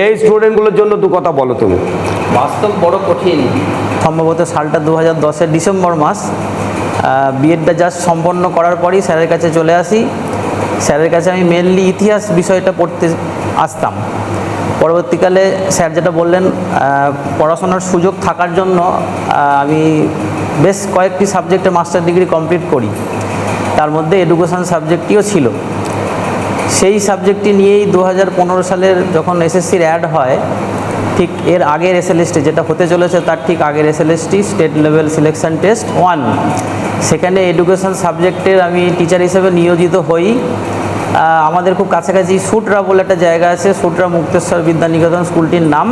এই স্টুডেন্টগুলোর জন্য দু কথা বলো তুমি। বাস্তব বড় কঠিন। সম্ভবত সালটা দু হাজার দশের ডিসেম্বর মাস। বিএডটা জাস্ট সম্পন্ন করার পরই স্যারের কাছে চলে আসি। স্যারের কাছে আমি মেনলি ইতিহাস বিষয়টা পড়তে আসতাম। পরবর্তীকালে স্যার যেটা বললেন পড়াশোনার সুযোগ থাকার জন্য আমি বেশ কয়েকটি সাবজেক্টে মাস্টার ডিগ্রি কমপ্লিট করি। তার মধ্যে এডুকেশন সাবজেক্টটিও ছিল। সেই সাবজেক্টটি নিয়েই দু হাজার পনেরো সালের যখন এসএসসির অ্যাড হয়, ঠিক এর আগের এসএলএসটি যেটা হতে চলেছে তার ঠিক আগের SLST state level selection test one সেখানে এডুকেশন সাবজেক্টের আমি টিচার হিসেবে নিয়োজিত হই। আমাদের খুব কাছাকাছি সুটরা বলে একটা জায়গা আছে, সুটরা মুক্তেশ্বর বিদ্যানিকেতন স্কুলটির নাম।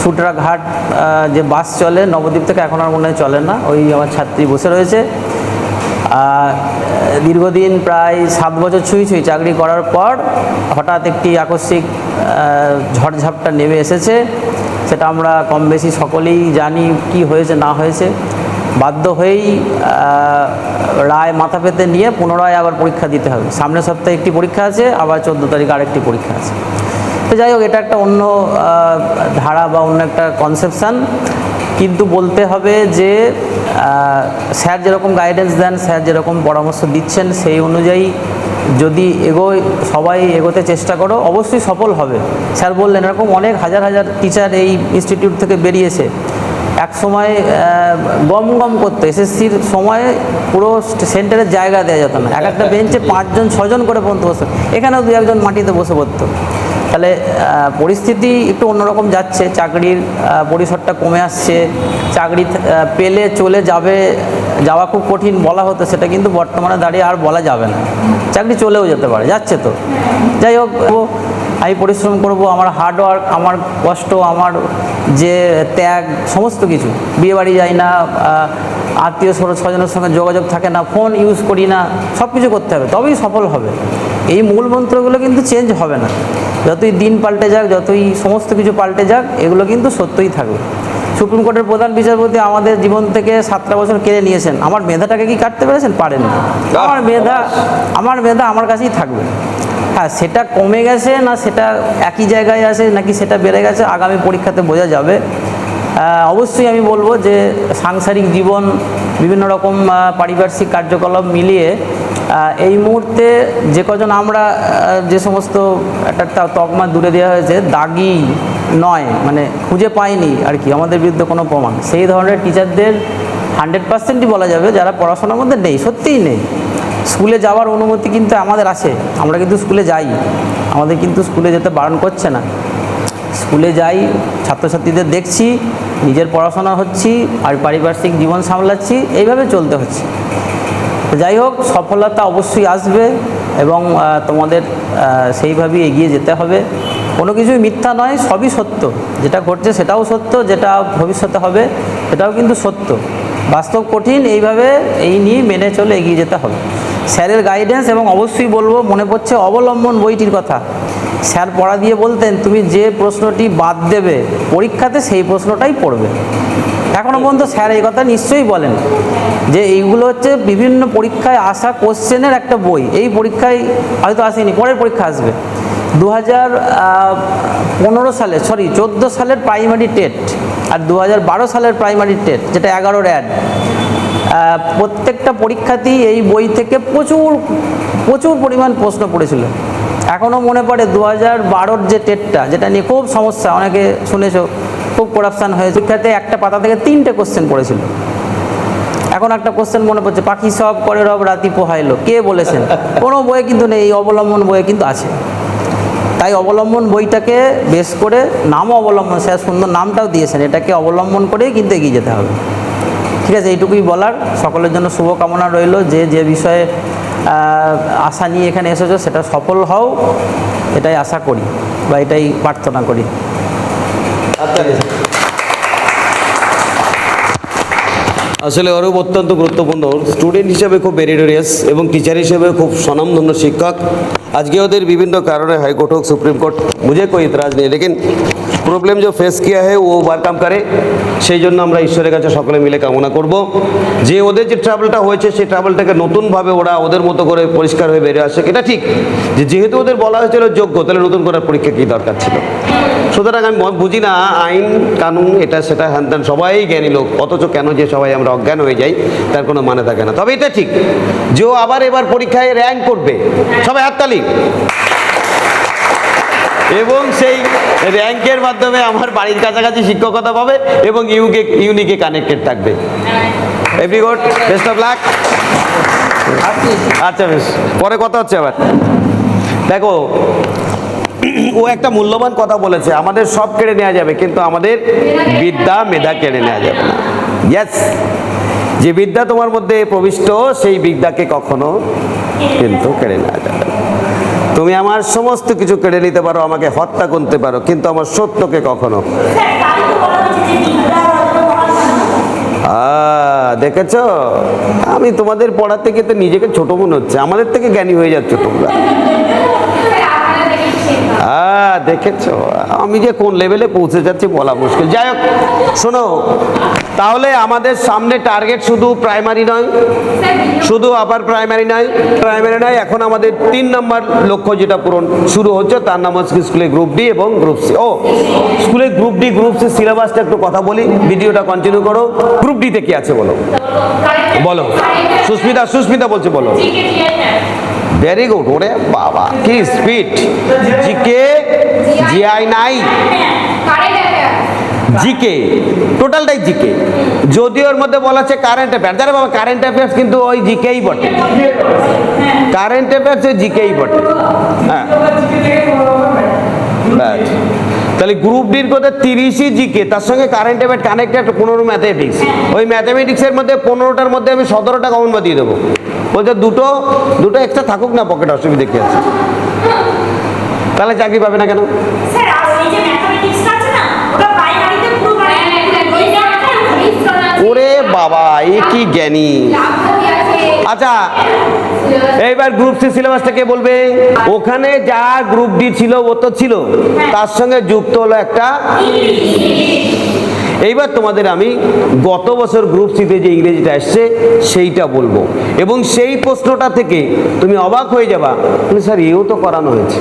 সুটরা ঘাট যে বাস চলে, নবদ্বীপ থেকে এখন আর মনে হয় চলে না, ওই আমার ছাত্রী বসে রয়েছে। দীর্ঘদিন প্রায় সাত বছর ছুঁই ছুঁই চাকরি করার পর হঠাৎ একটি আকস্মিক ঝড়ঝাপটা নেমে এসেছে। সেটা আমরা কম বেশি সকলেই জানি কি হয়েছে, না হয়েছে। বাধ্য হয়েই রায় মাথা পেতে নিয়ে পুনরায় আবার পরীক্ষা দিতে হবে। সামনের সপ্তাহে একটি পরীক্ষা আছে, আবার চোদ্দ তারিখ আরেকটি পরীক্ষা আছে। তো যাই হোক, এটা একটা অন্য ধারা বা অন্য একটা কনসেপশান কিন্তু বলতে হবে যে স্যার যেরকম গাইডেন্স দেন, স্যার যেরকম পরামর্শ দিচ্ছেন, সেই অনুযায়ী যদি এগোয় সবাই এগোতে চেষ্টা করো, অবশ্যই সফল হবে। স্যার বললেন, এরকম অনেক হাজার হাজার টিচার এই ইনস্টিটিউট থেকে বেরিয়েছে। এক সময় গম গম করতো, এসএসসির সময় পুরো সেন্টারের জায়গা দেওয়া যেত না। এক একটা বেঞ্চে পাঁচজন, ছজন করে পর্যন্ত বসে। এখানেও দু একজন মাটিতে বসে পড়তো। তাহলে পরিস্থিতি একটু অন্যরকম যাচ্ছে। চাকরির পরিসরটা কমে আসছে। চাকরি পেলে চলে যাবে, যাওয়া খুব কঠিন বলা হতো, সেটা কিন্তু বর্তমানে দাঁড়িয়ে আর বলা যাবে না। চাকরি চলেও যেতে পারে, যাচ্ছে তো। যাই হোক আমি পরিশ্রম করব, আমার হার্ডওয়ার্ক আমার কষ্ট, আমার যে ত্যাগ, সমস্ত কিছু। বিয়ে বাড়ি যাই না আত্মীয় স্বজনের সঙ্গে যোগাযোগ থাকে না ফোন ইউজ করি না সব কিছু করতে হবে, তবেই সফল হবে। এই মূল মন্ত্রগুলো কিন্তু চেঞ্জ হবে না। যতই দিন পাল্টে যাক যতই সমস্ত কিছু পাল্টে যাক এগুলো কিন্তু সত্যই থাকবে। সুপ্রিম কোর্টের প্রধান বিচারপতি আমাদের জীবন থেকে সাতটা বছর কেড়ে নিয়েছেন। আমার মেধাটাকে কি কাটতে পেরেছেন? পারেন আমার মেধা আমার মেধা আমার কাছেই থাকবে। হ্যাঁ সেটা কমে গেছে না সেটা একই জায়গায় আছে নাকি সেটা বেড়ে গেছে আগামী পরীক্ষাতে বোঝা যাবে। অবশ্যই আমি বলব যে সাংসারিক জীবন, বিভিন্ন রকম পারিপার্শ্বিক কার্যকলাপ মিলিয়ে এই মুহূর্তে যে কজন আমরা যে সমস্ত একটা তকমা দূরে দেওয়া হয়েছে, দাগি নয় মানে খুঁজে পাইনি আর কি, আমাদের বিরুদ্ধে কোনো প্রমাণ। সেই ধরনের টিচারদের হান্ড্রেড পার্সেন্টই বলা যাবে যারা পড়াশোনার মধ্যে নেই, সত্যিই নেই। স্কুলে যাওয়ার অনুমতি কিন্তু আমাদের আছে, আমরা কিন্তু স্কুলে যাই। আমাদের কিন্তু স্কুলে যেতে বারণ করছে না। স্কুলে যাই, ছাত্রছাত্রীদের দেখছি, নিজের পড়াশোনা হচ্ছি, আর পারিপার্শ্বিক জীবন সামলাচ্ছি, এইভাবে চলতে হচ্ছে। যাই হোক, সফলতা অবশ্যই আসবে এবং তোমাদের সেইভাবেই এগিয়ে যেতে হবে। কোনো কিছুই মিথ্যা নয়, সবই সত্য। যেটা ঘটছে সেটাও সত্য, যেটা ভবিষ্যতে হবে সেটাও কিন্তু সত্য। বাস্তব কঠিন, এইভাবে এই নিয়ে মেনে চলে এগিয়ে যেতে হবে। স্যারের গাইডেন্স এবং অবশ্যই বলব, মনে পড়ছে অবলম্বন বইটির কথা। স্যার পড়া দিয়ে বলতেন, তুমি যে প্রশ্নটি বাদ দেবে, পরীক্ষাতে সেই প্রশ্নটাই পড়বে। এখনও পর্যন্ত স্যার এই কথা নিশ্চয়ই বলেন যে এইগুলো হচ্ছে বিভিন্ন পরীক্ষায় আসা কোশ্চেনের একটা বই। এই পরীক্ষায় হয়তো আসেনি, পরের পরীক্ষা আসবে। দু হাজার পনেরো সালে সরি চোদ্দ সালের প্রাইমারি টেট আর দু হাজার বারো সালের প্রাইমারি টেট যেটা এগারোর অ্যাড প্রত্যেকটা পরীক্ষাতেই এই বই থেকে প্রচুর প্রচুর পরিমাণ প্রশ্ন পড়েছিল। এখনও মনে পড়ে দু হাজার বারোর যে টেটটা যেটা নিয়ে খুব সমস্যা। অনেকে শুনেছো, খুব করাপশান হয়েছে। পরীক্ষাতে একটা পাতা থেকে তিনটে কোশ্চেন পড়েছিল। এখন একটা কোশ্চেন মনে পড়ছে, পাখি সব করে রব, রাতি পোহাইলো কে বলেছেন? কোনো বইয়ে কিন্তু নেই, এই অবলম্বন বইয়ে কিন্তু আছে। তাই অবলম্বন বইটাকে বেশ করে নামও অবলম্বন স্যার সুন্দর নামটাও দিয়েছেন। এটাকে অবলম্বন করেই কিন্তু এগিয়ে যেতে হবে। ঠিক আছে, এইটুকুই বলার। সকলের জন্য শুভকামনা রইল। যে যে বিষয়ে আশা নিয়ে এখানে এসেছ, সেটা সফল হও, এটাই আশা করি বা এটাই প্রার্থনা করি। আচ্ছা। আসলে অরূপ অত্যন্ত গুরুত্বপূর্ণ। স্টুডেন্ট হিসেবে খুব মেরিটোরিয়াস এবং টিচার হিসেবে খুব স্বনামধন্য শিক্ষক। আজকে ওদের বিভিন্ন কারণে হাইকোর্ট হোক, সুপ্রিম কোর্ট, বুঝে কোনো ইতরাজ নেই। লেকিন প্রবলেম যে ফেস কিয়া হে ও ওভারকাম করে। সেই জন্য আমরা ঈশ্বরের কাছে সকলে মিলে কামনা করব। যে ওদের যে ট্রাভেলটা হয়েছে, সেই ট্রাভেলটাকে নতুনভাবে ওরা ওদের মতো করে পরিষ্কার হয়ে বেরিয়ে আসে। এটা ঠিক। যে যেহেতু ওদের বলা হয়েছিল যোগ্য, তাহলে নতুন করার পরীক্ষা কী দরকার ছিল? সুতরাং আমি বুঝি না, আইন, কানুন, এটা, সেটা, হ্যান ত্যান, সবাই জ্ঞানী লোক। অথচ কেন যে সবাই আমরা অজ্ঞান হয়ে যাই, তার কোনো মানে থাকে না। তবে এটা ঠিক। যে আবার এবার পরীক্ষায় র্যাঙ্ক করবে, সবাই হাততালি। এবং সেই র্যাঙ্কের মাধ্যমে আমার বাড়ির কাছাকাছি শিক্ষকতা পাবে এবং ইউকে, ইউনিকে কানেক্টেড থাকবে। Every good best of luck আচ্ছা বেশ। পরে কথা হচ্ছে আবার। দেখো, ও একটা মূল্যবান কথা বলেছে, আমাদের সব কেড়ে নেওয়া যাবে, কিন্তু আমাদের বিদ্যা, মেধা কেড়ে নেওয়া যাবে না। ইয়েস যে বিদ্যা তোমার মধ্যে প্রবিষ্ট, সেই বিদ্যাকে কখনো কিন্তু কেড়ে নেওয়া যাবে না। তুমি আমার সমস্ত কিছু কেড়ে নিতে পারো, আমাকে হত্যা করতে পারো, কিন্তু আমার সত্যকে কখনো। দেখেছ? আমি তোমাদের পড়ার থেকে তো নিজেকে ছোট মনে হচ্ছে, আমাদের থেকে জ্ঞানী হয়ে যাচ্ছ তোমরা। হ্যাঁ দেখেছ? আমি যে কোন লেভেলে পৌঁছে যাচ্ছি বলা মুশকিল। যাই হোক, শোনো, তাহলে আমাদের সামনে টার্গেট শুধু প্রাইমারি নয়, শুধু আবার প্রাইমারি নয় প্রাইমারি নয়, এখন আমাদের তিন নম্বর লক্ষ্য যেটা পূরণ শুরু হচ্ছে, তার নাম হচ্ছে স্কুলে গ্রুপ ডি এবং গ্রুপ সি ও স্কুলে গ্রুপ ডি গ্রুপ সি সিলেবাসটা একটু কথা বলি, ভিডিওটা কন্টিনিউ করো। গ্রুপ ডিতে কি আছে বলো? বলো। সুস্মিতা সুস্মিতা বলছে, বলো। ভেরি গুড ওরে বাবা, কি স্পিড জিকে জিআই নাই জিকে টোটালটাই জিকে যদি ওর মধ্যে বলা আছে কারেন্ট অ্যাফেয়ার্স তাহলে বাবা কারেন্ট অ্যাফেয়ার্স কিন্তু ওই জিকেই বটে। কারেন্ট অ্যাফেয়ার্স ওই জিকেই বটে। হ্যাঁ। তাহলে গ্রুপ ডির কথা তিরিশই জিকে তার সঙ্গে কারেন্ট অ্যাফেয়ার কানেক্টেড পনেরো ম্যাথামেটিক্স ওই ম্যাথামেটিক্সের মধ্যে পনেরোটার মধ্যে আমি সতেরোটা কমন দিয়ে দেবো। বলছে দুটো দুটো এক্সট্রা থাকুক না পকেট অসুবিধা কি আছে? তাহলে চাকরি পাবে না কেন? স্যার আর যে ম্যাথমেটিক্সটা আছে না ওটা প্রাইমারিতে পুরো ওরে বাবা এ কি জ্ঞানী। আচ্ছা এইবার গ্রুপ সি সিলেবাসটা কে বলবে? ওখানে যা গ্রুপ ডি ছিল ও তো ছিল। তার সঙ্গে যুক্ত হলো একটা এইবার তোমাদের আমি গত বছর গ্রুপ সিতে যে ইংরেজিটা এসছে সেইটা বলব। এবং সেই প্রশ্নটা থেকে তুমি অবাক হয়ে যাবা। বলে, স্যার এও তো করানো হয়েছে।